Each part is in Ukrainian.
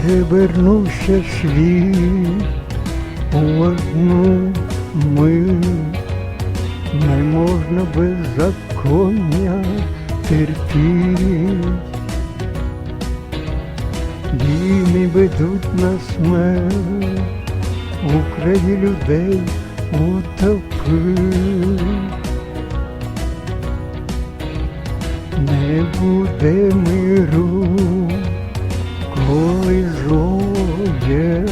перевернувся світ у одну мить, не можна беззаконня терпіти. Війни ведуть на смерть, у краї людей утопив. Не буде миру, злоє,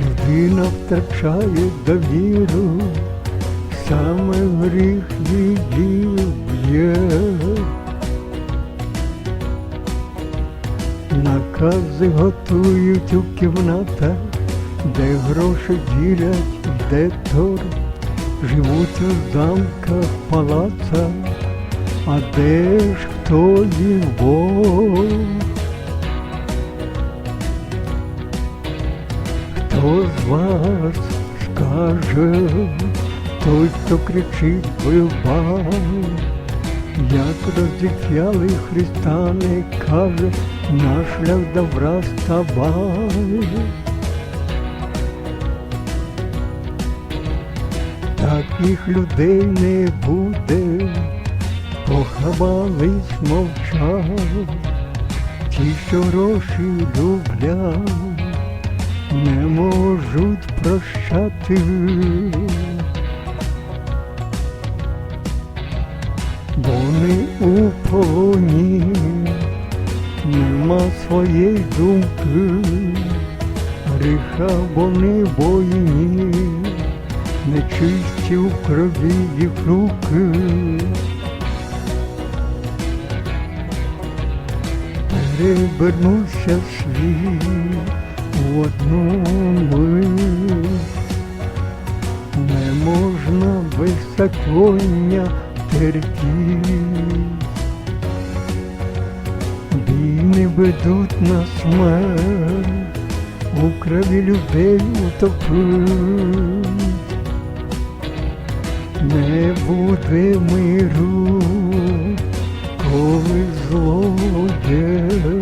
людина втрачає довіру, саме гріх її б'є. Накази готують у кімнатах, де гроші ділять, де тор, живуть у замках, палацах, а де ж хто їх Бог? Хто з вас скаже, той, хто кричить вбивай, як роздичали Христа не каже, на шлях добра ставай. Таких людей не буде, похабались мовчать, ті, що гроші люблять, не можуть прощати. Вони у полоні, нема своєї думки, гріха вони воїні, нечисті у крові їх руки. Перевернувся світ одну мить, не можна беззаконня терпіти. Війни ведуть на смерть, у крові людей утопить. Не буде миру, коли людина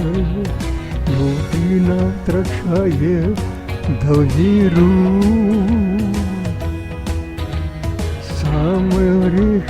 втрачає довіру. Саме гріх